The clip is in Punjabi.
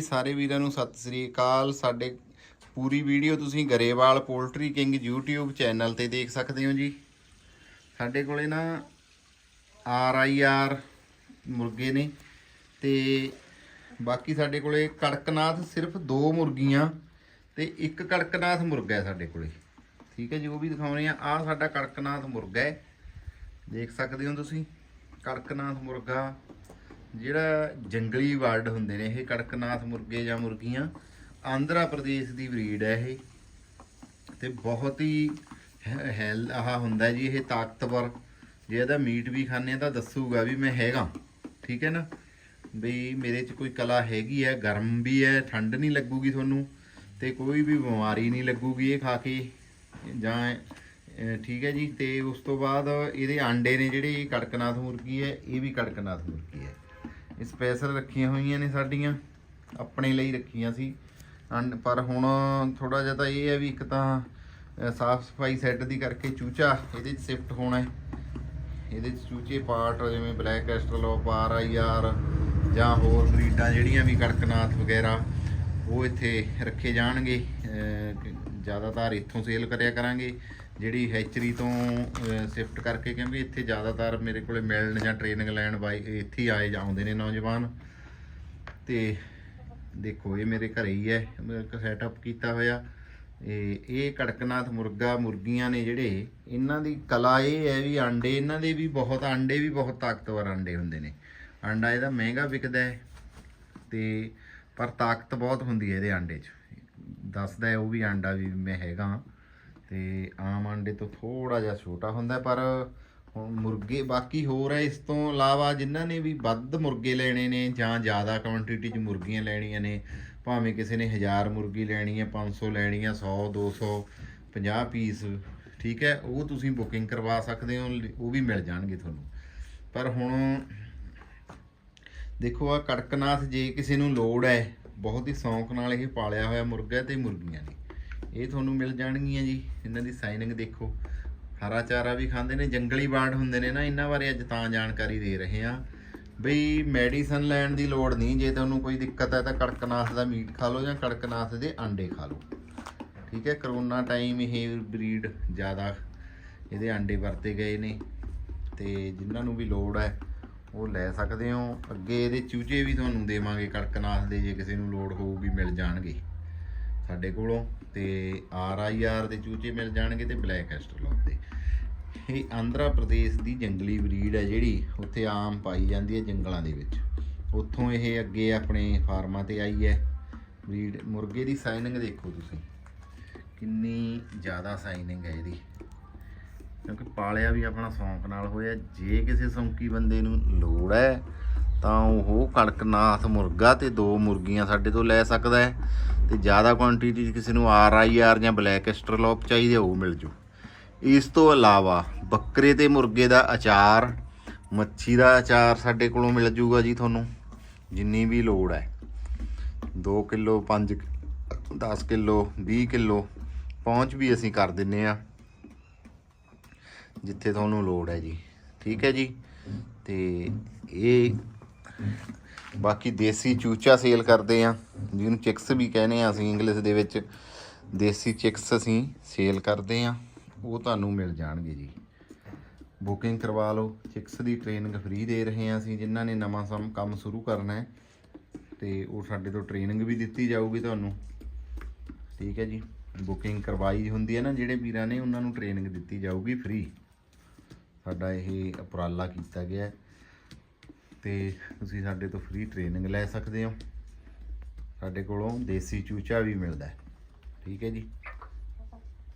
ਸਾਰੇ ਵੀਰਾਂ ਨੂੰ ਸਤਿ ਸ੍ਰੀ ਅਕਾਲ। ਸਾਡੇ ਪੂਰੀ ਵੀਡੀਓ ਤੁਸੀਂ Grewal poultry king YouTube channel ਤੇ ਦੇਖ ਸਕਦੇ ਹੋ ਜੀ। ਸਾਡੇ ਕੋਲੇ ਨਾ ਆਰ ਆਈ ਆਰ ਮੁਰਗੇ ਨੇ ਤੇ ਬਾਕੀ ਸਾਡੇ ਕੋਲੇ ਕੜਕਨਾਥ ਸਿਰਫ ਦੋ ਮੁਰਗੀਆਂ ਤੇ ਇੱਕ ਕੜਕਨਾਥ ਮੁਰਗਾ ਹੈ ਸਾਡੇ ਕੋਲੇ। ਠੀਕ ਹੈ ਜੀ, ਉਹ ਵੀ ਦਿਖਾਉਣੇ ਆ। ਆ ਸਾਡਾ ਕੜਕਨਾਥ ਮੁਰਗਾ ਹੈ। ਦੇਖ ਸਕਦੇ ਹੋ ਤੁਸੀਂ। ਕੜਕਨਾਥ ਮੁਰਗਾ ਜਿਹੜਾ ਜੰਗਲੀ ਵਰਡ ਹੁੰਦੇ ਨੇ, ਇਹ ਕੜਕਨਾਥ ਮੁਰਗੇ ਜਾਂ ਮੁਰਗੀਆਂ, ਆਂਧਰਾ ਪ੍ਰਦੇਸ਼ ਦੀ ਬਰੀਡ ਹੈ ਇਹ। ਤੇ ਬਹੁਤ ਹੀ ਹੈ- ਹੈਲ, ਆਹ ਹੁੰਦਾ ਜੀ, ਇਹ ਤਾਕਤਵਰ। ਜੇ ਇਹਦਾ ਮੀਟ ਵੀ ਖਾਣੇ ਆ ਤਾਂ ਦੱਸੂਗਾ ਵੀ ਮੈਂ ਹੈਗਾ, ਠੀਕ ਹੈ ਨਾ? ਵੀ ਮੇਰੇ 'ਚ ਕੋਈ ਕਲਾ ਹੈਗੀ ਹੈ, ਗਰਮ ਵੀ ਹੈ, ਠੰਡ ਨਹੀਂ ਲੱਗੂਗੀ ਤੁਹਾਨੂੰ, ਤੇ ਕੋਈ ਵੀ ਬਿਮਾਰੀ ਨਹੀਂ ਲੱਗੂਗੀ ਇਹ ਖਾ ਕੇ, ਜਾਂ ਠੀਕ ਹੈ ਜੀ, ਤੇ ਉਸ ਤੋਂ ਬਾਅਦ ਇਹਦੇ ਆਂਡੇ ਨੇ ਜਿਹੜੇ ਕੜਕਨਾਥ ਮੁਰਗੀ ਹੈ, ਇਹ ਵੀ ਕੜਕਨਾਥ ਮੁਰਗੀ ਹੈ। ਇਹ ਸਪੈਸ਼ਲ ਰੱਖੀਆਂ ਹੋਈਆਂ ਨੇ ਸਾਡੀਆਂ, ਆਪਣੇ ਲਈ ਰੱਖੀਆਂ ਸੀ। ਅੰਡ ਪਰ ਹੁਣ ਥੋੜਾ ਜਿਹਾ ਤਾਂ ਇਹ ਹੈ ਵੀ ਇੱਕ ਤਾਂ ਸਾਫ਼ ਸਫ਼ਾਈ ਸੈੱਟ ਦੀ ਕਰਕੇ ਚੂਚਾ ਇਹਦੇ 'ਚ ਸ਼ਿਫਟ ਹੋਣਾ ਹੈ। ਇਹਦੇ 'ਚ ਚੂਚੇ ਪਾਰਟ ਜਿਵੇਂ black Australorp R I R ਜਾਂ ਹੋਰ ਬਰੀਡਾਂ ਜਿਹੜੀਆਂ ਵੀ ਕੜਕਨਾਥ ਵਗੈਰਾ, ਉਹ ਇੱਥੇ ਰੱਖੇ ਜਾਣਗੇ। ਜ਼ਿਆਦਾਤਰ ਇੱਥੋਂ ਸੇਲ ਕਰਿਆ ਕਰਾਂਗੇ। ਜਿਹੜੀ ਹੈਚਰੀ ਤੋਂ ਸ਼ਿਫਟ ਕਰਕੇ ਕਿਉਂਕਿ ਇੱਥੇ ਜ਼ਿਆਦਾਤਰ ਮੇਰੇ ਕੋਲੇ ਮਿਲਣ ਜਾਂ ਟ੍ਰੇਨਿੰਗ ਲੈਣ ਬਾਈ ਇੱਥੇ ਹੀ ਆਏ ਜਾਂਦੇ ਨੇ ਨੌਜਵਾਨ। ਤੇ ਦੇਖੋ, ਇਹ ਮੇਰੇ ਘਰੇ ਹੀ ਹੈ, ਇੱਕ ਸੈਟਅਪ ਕੀਤਾ ਹੋਇਆ। ਇਹ ਇਹ ਕੜਕਨਾਥ ਮੁਰਗਾ, ਮੁਰਗੀਆਂ ਨੇ ਜਿਹੜੇ, ਇਹਨਾਂ ਦੀ ਕਲਾ ਇਹ ਹੈ ਵੀ ਆਂਡੇ, ਇਹਨਾਂ ਦੇ ਵੀ ਬਹੁਤ, ਆਂਡੇ ਵੀ ਬਹੁਤ ਤਾਕਤਵਰ ਆਂਡੇ ਹੁੰਦੇ ਨੇ। ਆਂਡਾ ਇਹਦਾ ਮਹਿੰਗਾ ਵਿਕਦਾ ਹੈ ਤੇ ਪਰ ਤਾਕਤ ਬਹੁਤ ਹੁੰਦੀ ਹੈ ਇਹਦੇ ਆਂਡੇ 'ਚ। ਦੱਸਦਾ ਹੈ ਉਹ ਵੀ ਆਂਡਾ ਵੀ ਮੈਂ ਹੈਗਾ ਤੇ ਆਮ ਆਂਡੇ ਤੋਂ ਥੋੜਾ ਜਿਹਾ ਛੋਟਾ ਹੁੰਦਾ, ਪਰ ਹੁਣ ਮੁਰਗੇ ਬਾਕੀ ਹੋਰ ਹੈ, ਇਸ ਤੋਂ ਇਲਾਵਾ ਜਿਨ੍ਹਾਂ ਨੇ ਵੀ ਵੱਧ ਮੁਰਗੇ ਲੈਣੇ ਨੇ ਜਾਂ ਜ਼ਿਆਦਾ ਕੁਆਂਟੀਟੀ 'ਚ ਮੁਰਗੀਆਂ ਲੈਣੀਆਂ ਨੇ, ਭਾਵੇਂ ਕਿਸੇ ਨੇ 1000 ਮੁਰਗੀ ਲੈਣੀ ਹੈ 500 ਲੈਣੀ ਹੈ 100 200 50 ਪੀਸ, ਠੀਕ ਹੈ, ਉਹ ਤੁਸੀਂ ਬੁਕਿੰਗ ਕਰਵਾ ਸਕਦੇ ਹੋ, ਉਹ ਵੀ ਮਿਲ ਜਾਣਗੇ ਤੁਹਾਨੂੰ। ਪਰ ਹੁਣ ਦੇਖੋ ਆ ਕੜਕਨਾਥ ਜੇ ਕਿਸੇ ਨੂੰ ਲੋੜ ਹੈ, ਬਹੁਤ ਹੀ ਸ਼ੌਂਕ ਨਾਲ ਇਹ ਪਾਲਿਆ ਹੋਇਆ ਮੁਰਗਾ ਤੇ ਮੁਰਗੀਆਂ ਨੇ। ਇਹ ਤੁਹਾਨੂੰ ਮਿਲ ਜਾਣਗੀਆਂ ਜੀ, ਇਹਨਾਂ ਦੀ ਸਾਈਨਿੰਗ ਦੇਖੋ। ਹਰਾ ਚਾਰਾ ਵੀ ਖਾਂਦੇ ਨੇ, ਜੰਗਲੀ ਬਾਰਡ ਹੁੰਦੇ ਨੇ ਨਾ, ਇਹਨਾਂ ਬਾਰੇ ਅੱਜ ਤਾਂ ਜਾਣਕਾਰੀ ਦੇ ਰਹੇ ਆ ਬਈ ਮੈਡੀਸਨ ਲੈਣ ਦੀ ਲੋੜ ਨਹੀਂ, ਜੇ ਤੁਹਾਨੂੰ ਕੋਈ ਦਿੱਕਤ ਹੈ ਤਾਂ ਕੜਕਨਾਥ ਦਾ ਮੀਟ ਖਾ ਲਓ ਜਾਂ ਕੜਕਨਾਥ ਦੇ ਅੰਡੇ ਖਾ ਲਓ। ਠੀਕ ਹੈ, ਕਰੋਨਾ ਟਾਈਮ ਇਹ ਬਰੀਡ ਜ਼ਿਆਦਾ ਇਹਦੇ ਅੰਡੇ ਵਰਤੇ ਗਏ ਨੇ, ਤੇ ਜਿਨ੍ਹਾਂ ਨੂੰ ਵੀ ਲੋੜ ਹੈ, ਉਹ ਲੈ ਸਕਦੇ ਹੋ। ਅੱਗੇ ਇਹਦੇ ਚੂਚੇ ਵੀ ਤੁਹਾਨੂੰ ਦੇਵਾਂਗੇ ਕੜਕਨਾਥ ਦੇ, ਜੇ ਕਿਸੇ ਨੂੰ ਲੋੜ ਹੋਊਗੀ ਮਿਲ ਜਾਣਗੇ। ਸਾਡੇ ਕੋਲੋਂ ਤੇ ਆਰ ਆਈ ਆਰ ਦੇ ਚੂਚੇ ਮਿਲ ਜਾਣਗੇ ਤੇ ਬਲੈਕ ਐਸਟਰਲੋਪ ਦੇ। ਇਹ ਆਂਧਰਾ ਪ੍ਰਦੇਸ਼ ਦੀ ਜੰਗਲੀ ਬਰੀਡ ਹੈ ਜਿਹੜੀ ਉੱਥੇ ਆਮ ਪਾਈ ਜਾਂਦੀ ਹੈ ਜੰਗਲਾਂ ਦੇ ਵਿੱਚ। ਉੱਥੋਂ ਇਹ ਅੱਗੇ ਆਪਣੇ ਫਾਰਮਾਂ ਤੇ ਆਈ ਹੈ। ਬਰੀਡ, ਮੁਰਗੇ ਦੀ ਸਾਈਨਿੰਗ ਦੇਖੋ ਤੁਸੀਂ। ਕਿੰਨੀ ਜ਼ਿਆਦਾ ਸਾਈਨਿੰਗ ਹੈ ਇਹਦੀ। ਕਿਉਂਕਿ ਪਾਲਿਆ ਵੀ ਆਪਣਾ ਸ਼ੌਂਕ ਨਾਲ ਹੋਇਆ। ਜੇ ਕਿਸੇ ਸ਼ੌਂਕੀ ਬੰਦੇ ਨੂੰ ਲੋੜ ਹੈ, ਤਾਂ ਉਹ ਕੜਕਨਾਥ ਮੁਰਗਾ ਤੇ ਦੋ ਮੁਰਗੀਆਂ ਸਾਡੇ ਤੋਂ ਲੈ ਸਕਦਾ ਹੈ। ਤੇ ਜ਼ਿਆਦਾ ਕੁਆਂਟੀਟੀ 'ਚ ਕਿਸੇ ਨੂੰ ਆਰ ਆਈ ਆਰ ਜਾਂ ਬਲੈਕ ਐਸਟਰਲੋਪ ਚਾਹੀਦੇ, ਉਹ ਮਿਲ ਜੂ। ਇਸ ਤੋਂ ਇਲਾਵਾ ਬੱਕਰੇ ਤੇ ਮੁਰਗੇ ਦਾ ਅਚਾਰ, ਮੱਛੀ ਦਾ ਅਚਾਰ ਸਾਡੇ ਕੋਲੋਂ ਮਿਲ ਜੂਗਾ ਜੀ ਤੁਹਾਨੂੰ, ਜਿੰਨੀ ਵੀ ਲੋੜ ਹੈ। 2 ਕਿਲੋ 5 10 ਕਿਲੋ 20 ਕਿਲੋ, ਪਹੁੰਚ ਵੀ ਅਸੀਂ ਕਰ ਦਿੰਨੇ ਆ, ਜਿੱਥੇ ਤੁਹਾਨੂੰ ਲੋੜ ਹੈ ਜੀ। ਠੀਕ ਹੈ ਜੀ? ਤੇ ਇਹ ਬਾਕੀ ਦੇਸੀ ਚੂਚਾ ਸੇਲ ਕਰਦੇ ਆ, ਜਿਹਨੂੰ ਚਿਕਸ ਵੀ ਕਹਿੰਦੇ ਆ ਅਸੀਂ ਇੰਗਲਿਸ਼ ਦੇ ਵਿੱਚ। ਦੇਸੀ ਚਿਕਸ ਅਸੀਂ ਸੇਲ ਕਰਦੇ ਆ, ਉਹ ਤੁਹਾਨੂੰ ਮਿਲ ਜਾਣਗੇ ਜੀ। ਬੁਕਿੰਗ ਕਰਵਾ ਲਓ, ਚਿਕਸ ਦੀ ਟ੍ਰੇਨਿੰਗ ਫ੍ਰੀ ਦੇ ਰਹੇ ਆ ਅਸੀਂ, ਜਿਨ੍ਹਾਂ ਨੇ ਨਵਾਂ ਸਮ, ਕੰਮ ਸ਼ੁਰੂ ਕਰਨਾ ਹੈ। ਤੇ ਉਹ ਸਾਡੇ ਤੋਂ ਟ੍ਰੇਨਿੰਗ ਵੀ ਦਿੱਤੀ ਜਾਊਗੀ ਤੁਹਾਨੂੰ। ਠੀਕ ਹੈ ਜੀ ਬੁਕਿੰਗ ਕਰਵਾਈ ਹੁੰਦੀ ਹੈ ਨਾ, ਜਿਹੜੇ ਵੀਰਾਂ ਨੇ ਉਹਨਾਂ ਨੂੰ ਟ੍ਰੇਨਿੰਗ ਦਿੱਤੀ ਜਾਊਗੀ ਫ੍ਰੀ ਸਾਡਾ ਇਹ ਉਪਰਾਲਾ ਕੀਤਾ ਗਿਆ ਹੈ। ਤੇ ਤੁਸੀਂ ਸਾਡੇ ਤੋਂ ਫ੍ਰੀ ਟ੍ਰੇਨਿੰਗ ਲੈ ਸਕਦੇ ਹੋ। ਸਾਡੇ ਕੋਲੋਂ ਦੇਸੀ ਚੂਚਾ ਵੀ ਮਿਲਦਾ ਠੀਕ ਹੈ ਜੀ?